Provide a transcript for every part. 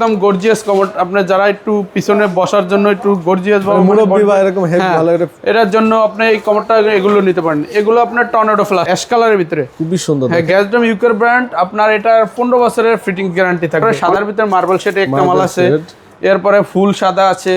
একদম gorgeous commode আপনার যারা একটু পিছনে বসার জন্য একটু গর্জিয়াস বা মুরব্বি বা এরকম হেভি হ্যাঁ, ভালো এটার জন্য আপনি এই কমোডটা এগুলো নিতে পারেন। এগুলো আপনার টর্নেডো ফ্লাশ অ্যাশ কালারের ভিতরে। খুবই সুন্দর হ্যাঁ গ্যাসডম ইউকের ব্র্যান্ড আপনার এটার পনেরো বছরের ফিটিং গ্যারান্টি থাকবে। সাদার ভিতরে মার্বেল সেটে একটা মাল আছে। এরপরে ফুল সাদা আছে।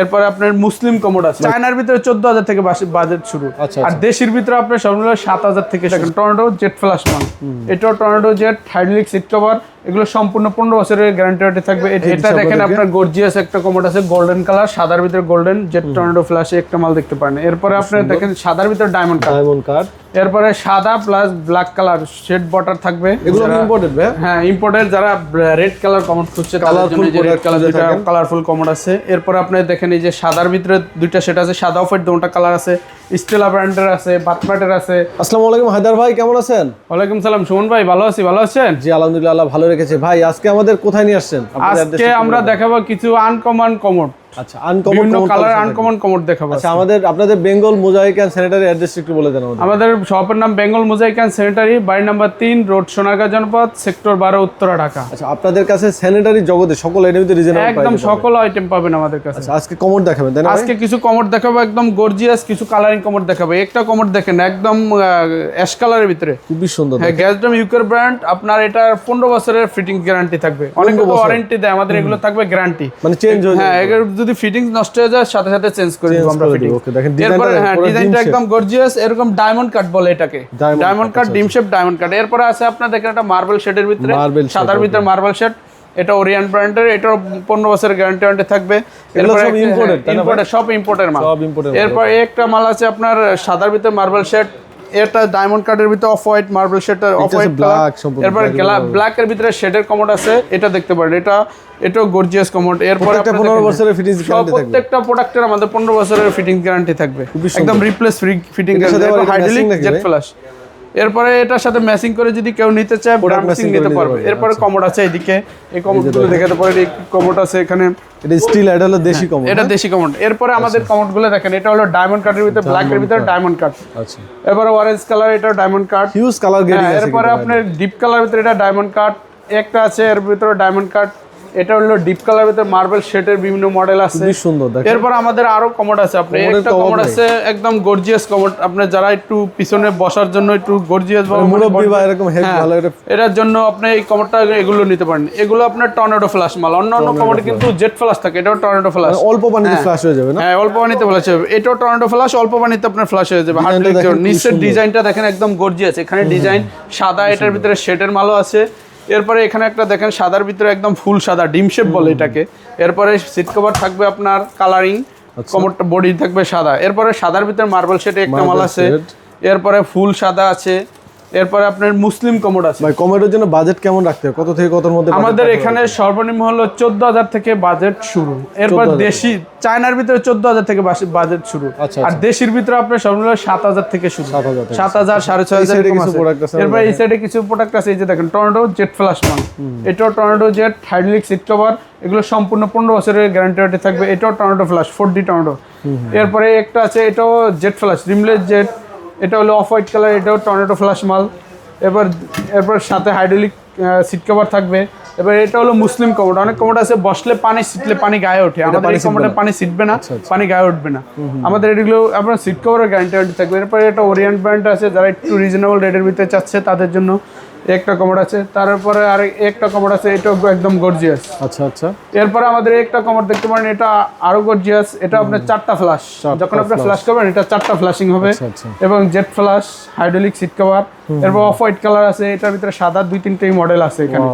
এরপরে আপনার মুসলিম কমোড আছে। চায়নার ভিতরে চোদ্দ হাজার থেকে বাজেট শুরু। আচ্ছা, আর দেশের ভিতরে আপনার সর্বনিম্ন সাত হাজার থেকে টর্নেডো জেট ফ্লাশ মাল এটাও tornado jet hydraulic seat cover এগুলো সম্পূর্ণ পনেরো বছরের গ্যারান্টি থাকবে। এটা দেখেন আপনার গর্জিয়াস একটা কমোড আছে গোল্ডেন কালার সাদার ভিতরে গোল্ডেন জেট টর্নেডো ফ্লাশে একটা মাল দেখতে পারেন। এরপরে আপনার দেখেন সাদার ভিতরে ডায়মন্ড কালার ডায়মন্ড কার্ড এরপরে সাদা প্লাস ব্ল্যাক কালার শেড বটার থাকবে। এগুলো ইম্পোর্টেড ভাই? হ্যাঁ ইম্পোর্টের যারা রেড কালার কমোড খুঁজছে তাদের জন্য যে রেড কালার খুঁজে কালারফুল কমোড আছে। এরপর আপনি দেখেন এই যে সাদার ভিতরে দুইটা সেট আছে সাদা অফের দুটা কালার আছে। স্টেলা ব্র্যান্ডের আছে বাটপাটের আছে। আসসালামু আলাইকুম হায়দার ভাই কেমন আছেন? ওয়ালাইকুম সালাম সুমন ভাই ভালো আছি ভালো আছেন? জি আলহামদুলিল্লাহ ভালো রেখেছে। ভাই আজকে আমাদের কোথায় নিয়ে আসছেন? আজকে আমরা দেখাবো কিছু আনকমন কমোড আচ্ছা আনকমন বিভিন্ন কালার আনকমন কমোড দেখাবো আচ্ছা আমাদের আপনাদের Bengal mosaic and sanitary address একটু বলে দেন আমাদের। আমাদের শপের নাম বেঙ্গল মোজাইক অ্যান্ড স্যানিটারি বাড়ি নাম্বার তিন রোড সোনারগাঁ জনপদ সেক্টর বারো উত্তরা ঢাকা। আচ্ছা আপনাদের কাছে স্যানিটারি জগতে সকল আইটেমতে রিজনেবল একদম সকল আইটেম পাবেন আমাদের কাছে। আচ্ছা আজকে কমোড দেখাবেন তাই না আজকে কিছু কমোড দেখাবো একদম গর্জিয়াস কিছু কালারিং কমোড দেখাবো। একটা কমোড দেখেন একদম অ্যাশ কালারের ভিতরে। খুবই সুন্দর হ্যাঁ গ্যাসডম ইউকের ব্র্যান্ড আপনার এটার পনেরো বছরের ফিটিং গ্যারান্টি থাকবে। অনেক ওয়ারেন্টি দেয় আমাদের এগুলো থাকবে গ্যারান্টি মানে চেঞ্জ হয়ে হ্যাঁ যদি ফিটিংস নষ্ট হয়ে যায় সাথে সাথে চেঞ্জ করে দিব আমরা ফিটিং okay, দেখেন এরপরে হ্যাঁ ডিজাইনটা একদম গর্জিয়াস এরকম ডায়মন্ড কাট বলে এটাকে। ডায়মন্ড কাট ডিম শেপ ডায়মন্ড কাট এরপরে আছে আপনার দেখেন একটা মার্বেল শেডের ভিতরে। সাদার ভিতরে মার্বেল শেড এটা ওরিয়ান ব্র্যান্ডের এটার পনেরো বছরের গ্যারান্টি ওয়ারেন্টি থাকবে? ইম্পোর্টেড সব ইম্পোর্টের মাল। এরপর একটা মাল আছে আপনার সাদার ভিতরে মার্বেল শেড এটা ডায়মন্ড কাটের ভিতরে অফ হোয়াইট মার্বেল শেডার অফ হোয়াইট ব্ল্যাক এরপর ব্ল্যাক এর ভিতরে। শেডের কমোড আছে এটা দেখতে পারেন। এটা এটাও গর্জিয়াস কমোড এরপর 15 বছরের ফিটিং গ্যারান্টি guarantee থাকবে। প্রত্যেকটা প্রোডাক্টের আমাদের পনেরো বছরের ফিটিং গ্যারান্টি থাকবে। একদম replace free fitting guarantee hydraulic jet ভাই? এরপরে এটার সাথে ম্যাচিং করে যদি কেউ নিতে চায় করে নিতে পারবে। এরপরে আচ্ছা। কমোড আছে এদিকে। এই কমোডগুলো দেখাতে পারেন এই কমোড আছে এখানে। এটা স্টিল এটা হলো দেশি কমোড এটা দেশি কমোড। এরপরে আমাদের কমোডগুলো দেখেন এটা হলো ডায়মন্ড কাটের ভিতরে ব্ল্যাক এর ভিতরে ডায়মন্ড কাট আচ্ছা। এরপরে অরেঞ্জ কালার এটা diamond cut huge colour grading আছে এরপরে আপনার ডিপ কালার ভিতরে এটা ডায়মন্ড কাট একটা আছে এর ভিতরে ডায়মন্ড কাট এটা হলো ডিপ কালার ভিতরে মার্বেল শেডের বিভিন্ন মডেল আছে। খুবই সুন্দর দেখেন। এরপর আমাদের আরও কমোড আছে আপনি একটা কমোড আছে একদম গর্জিয়াস কমোড আপনি যারা একটু পিছনে বসার জন্য একটু গর্জিয়াস বা মানে মুরব্বি বা এরকম হেভি হ্যাঁ, ভালো এটা এটার জন্য আপনি এই কমোডটা এগুলো নিতে পারেন। এগুলো আপনার টর্নেডো ফ্লাশ মাল। অন্য অন্য কমোডে কিন্তু জেট ফ্লাশ থাকে এটাও টর্নেডো মানে অল্প পানিতে ফ্ল্যাশ হয়ে যাবে না? হ্যাঁ অল্প পানিতে ফ্লাশ হবে এটাও টর্নেডো ফ্লাশ অল্প পানিতে আপনার ফ্লাশ হয়ে যাবে। হার্ড Design টা দেখেন, নিচের ডিজাইনটা দেখেন একদম গর্জিয়াস এখানে ডিজাইন সাদা এটার ভিতরে শেডের মালও আছে। এরপরে এখানে একটা দেখেন সাদার ভিতরে একদম ফুল সাদা ডিম শেপ বলে এটাকে। এরপরে সিট কভার থাকবে আপনার কালারিং। কমরটা বডি থাকবে সাদা। এরপরে সাদার ভিতরে মার্বেল শেডে একটা মাল আছে। এরপরে ফুল সাদা আছে। এরপরে আপনার মুসলিম কমোড আছে। ভাই কমেডের জন্য বাজেট কেমন রাখতে হবে কত থেকে কতর মধ্যে আমাদের এখানে সর্বনিম্ন হলো চোদ্দ হাজার থেকে বাজেট শুরু। এরপর দেশি চায়নার ভিতরে চোদ্দ হাজার থেকে বাজেট শুরু। আচ্ছা, আর দেশের ভিতরে আপনার সর্বনিম্ন সাত হাজার থেকে শুরু। 7,000 থেকে সাত হাজার সাড়ে ছয় হাজার এরপর এই সাইডে কিছু প্রোডাক্ট আছে এই যে দেখেন টর্নেডো জেট ফ্লাশ মান এটাও tornado jet hydraulic seat cover এগুলো সম্পূর্ণ পনেরো বছরের গ্যারান্টি ওয়ারেন্টি থাকবে। এটাও tornado flush four D tornado এরপরে একটা আছে এটাও জেট ফ্লাশ রিমলেস জেট এটা হলো অফ হোয়াইট কালার এটাও টর্নেটো ফ্লাশ মাল। এবার এরপর সাথে হাইড্রোলিক সিট কভার থাকবে। এবার এটা হলো মুসলিম কমোড অনেক কমোড আছে বসলে পানি ছিটলে পানি গায়ে ওঠে। আমাদের পানি এই কমোডে ছিটবে না। পানি সিটবে না আচ্ছা, পানি গায়ে উঠবে না। আমাদের এগুলো আপনার সিট কভারের গ্যারান্টি থাকবে। এরপর এটা ওরিয়েন্ট ব্র্যান্ড আছে যারা একটু রিজনেবল রেটের ভিতরে চাচ্ছে তাদের জন্য। একটা কমোড আছে তারপরে আর একটা কমোড আছে এটাও একদম গর্জিয়াস আচ্ছা আচ্ছা। এরপরে আমাদের একটা কমোড দেখতে পারেন এটা আরও গর্জিয়াস এটা আপনার চারটা ফ্লাশ যখন আপনি ফ্লাশ করবেন এটা চারটা ফ্লাশিং হবে। আচ্ছা, আচ্ছা। এবং jet flush hydraulic seat cover এরপর অফ হোয়াইট কালার আছে এটার ভিতরে সাদা দুই তিনটেই মডেল আছে এখানে।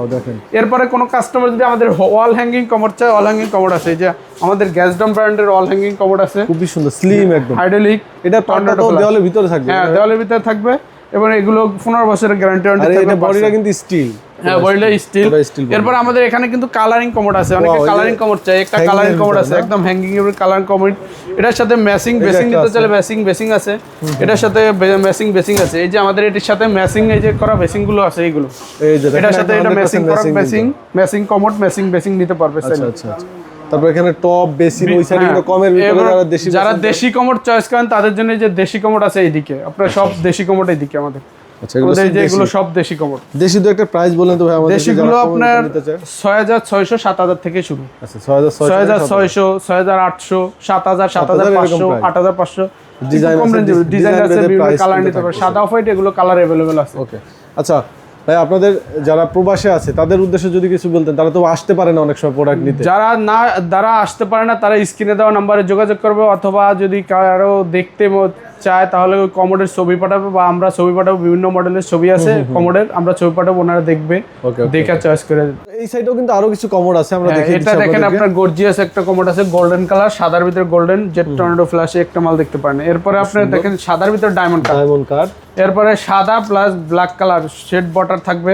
এরপরে কোনো কাস্টমার যদি আমাদের ওয়াল হ্যাঙ্গিং কমোড চায় ওয়াল হ্যাঙ্গিং কমোড আছে যে আমাদের গ্যাসডম ব্র্যান্ডের ওয়াল হ্যাঙ্গিং কমোড আছে। খুবই সুন্দর স্লিম একদম। হাইড্রোলিক এটা পান্ডা তো দেওয়ালের ভিতরে থাকবে। হ্যাঁ দেওয়ালের ভিতরে থাকবে। এবং এগুলো পনেরো বছরের গ্যারান্টি এটা বডিটা কিন্তু স্টিল হ্যাঁ বডিটা স্টিল। এরপর আমাদের এখানে কিন্তু কালারিং কমোড আছে অনেকে কালারিং কমোড চাই একটা কালারিং কমোড আছে একদম হ্যাঙ্গিং এর কালার কমোড এটার সাথে ম্যাচিং বেসিং নিতে। চাইলে ম্যাচিং বেসিং আছে। এটার সাথে ম্যাচিং বেসিং আছে। এই যে আমাদের এটির সাথে ম্যাচিং এই যে করা বেসিংগুলো আছে এইগুলো এটার সাথে এটা 100% ম্যাচিং করা matching matching commode matching basin নিতে পারবে আচ্ছা আচ্ছা আচ্ছা। তারপর এখানে টপ বেসিন ওই সাইডে কিন্তু কমের ভিতরে যারা দেশি যারা দেশি কমোড চয়েস করেন তাদের জন্য যে দেশি কমোড আছে এইদিকে। আপনার সব দেশি কমোড এইদিকে আমাদের। আচ্ছা সব দেশি। কমোড। দেশি তো একটা প্রাইস বলেন তো ভাই আমাদের দেশিগুলো আপনার থেকে শুরু। আচ্ছা ছয় হাজার ছয় হাজার ছয়শো ছয় হাজার আটশো সাত হাজার সাত হাজার 7,000 এরকম পাঁচশো price। আট হাজার পাঁচশো। আছে, ডিজাইন আছে বিভিন্ন কালার নিতে পারে। সাদা হোয়াইট এগুলো কালার অ্যাভেলেবেল আছে। ওকে আচ্ছা ভাই, আপনাদের যারা প্রবাসে আছে, তাদের উদ্দেশ্যে যদি কিছু বলতেন, তারা তো আসতে পারে না অনেক সময় প্রোডাক্ট নিতে। যারা না, যারা আসতে পারে না, তারা স্ক্রিনে দেওয়া নাম্বারে যোগাযোগ করবে, অথবা যদি কারও দেখতে চায় তাহলে ওই কমোডের ছবি পাঠাবে বা আমরা ছবি পাঠাবো বিভিন্ন মডেলের ছবি আছে কমোডের আমরা ছবি পাঠাবো ওনারা দেখবে দেখে চয়েস করে এই সাইডেও কিন্তু আরও কিছু কমোড আছে আমরা হ্যাঁ, দেখে এটা দেখেন আপনার গর্জিয়াস একটা কমোড আছে গোল্ডেন কালার সাদার ভিতরে গোল্ডেন জেট টর্নেডো ফ্ল্যাশে একটা মাল দেখতে পারেন। এরপরে আপনার দেখেন সাদার ভিতরে ডায়মন্ড কালার ডায়মন্ড কার্ড এরপরে সাদা প্লাস ব্ল্যাক কালার শেড বটার থাকবে।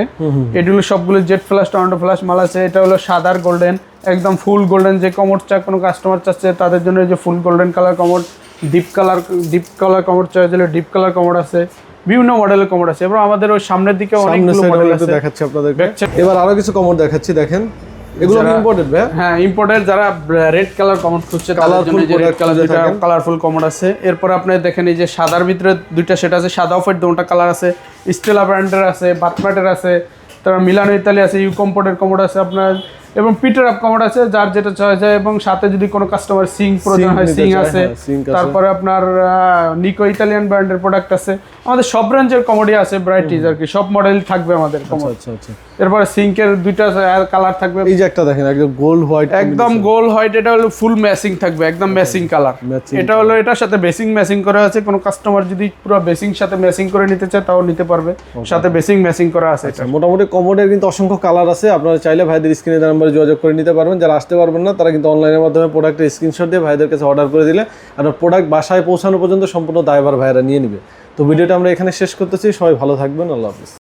এগুলো সবগুলো জেট ফ্ল্যাশ টর্নেডো ফ্ল্যাশ মাল আছে এটা হলো সাদার গোল্ডেন একদম ফুল গোল্ডেন যে কমোড চায় কোনো কাস্টমার চাচ্ছে তাদের জন্য এই যে full golden colour commode deep colour deep colour commode চাই দিলে ডিপ কালার কমোড আছে বিভিন্ন মডেলের কমোড আছে এবার আমাদের ওই সামনের দিকে অনেকগুলো মডেল আছে। দেখাচ্ছি check- এবার আরও কিছু কমোড দেখাচ্ছি দেখেন। এগুলো ইম্পোর্টেড ভাই হ্যাঁ ইম্পোর্টের যারা রেড কালার কমোড খুঁজছে তাদের জন্য যে রেড কালার দুটা কালারফুল কমোড আছে। এরপর আপনি দেখেন এই যে সাদার ভিতরে দুইটা সেট আছে সাদা অফের দুটা কালার আছে স্টেলা ব্র্যান্ডের আছে বাথম্যাটের আছে তারপর মিলানো ইতালি আছে ইউ কম্পোর্টের কমোড আছে আপনার এবং পিটার আপ কমোড আছে যার যেটা চয়েস হয় এবং সাথে যদি কোনো কাস্টমার সিং প্রয়োজন হয় সিং আছে হ্যাঁ, আছে। তারপরে আপনার নিকো ইতালিয়ান ব্র্যান্ডের প্রোডাক্ট আছে। আমাদের সব ব্র্যান্ডের কমোডি আছে ভ্যারাইটিজ আর কি সব মডেল থাকবে আমাদের কমোড আচ্ছা আচ্ছা। এরপরে সিঙ্কের দুইটা কালার থাকবে। এই যে একটা দেখেন একদম গোল্ড হোয়াইট একদম গোল হোয়াইট এটা হলো ফুল ম্যাচিং থাকবে একদম ম্যাচিং কালার এটা হলো এটার সাথে বেসিং ম্যাচিং করা আছে কোনো কাস্টমার যদি পুরো বেসিং সাথে ম্যাচিং করে নিতে চায় তাও নিতে পারবে। সাথে বেসিং ম্যাচিং করা আছে এটা। মোটামুটি কমোডের কিন্তু অসংখ্য কালার আছে আপনারা চাইলে ভাইদের স্ক্রিনে নাম্বারে যোগাযোগ করে নিতে পারবেন। যারা আসতে পারবেন না তারা কিন্তু অনলাইনের মাধ্যমে প্রোডাক্টের স্ক্রিনশট দিয়ে ভাইদের কাছে অর্ডার করে দিলে আপনার প্রোডাক্ট বাসায় পৌঁছানো পর্যন্ত সম্পূর্ণ দায়ভার ভাইরা নিয়ে নেবে। তো ভিডিওটা আমরা এখানে শেষ করতেছি সবাই ভালো থাকবেন আল্লাহ হাফিজ।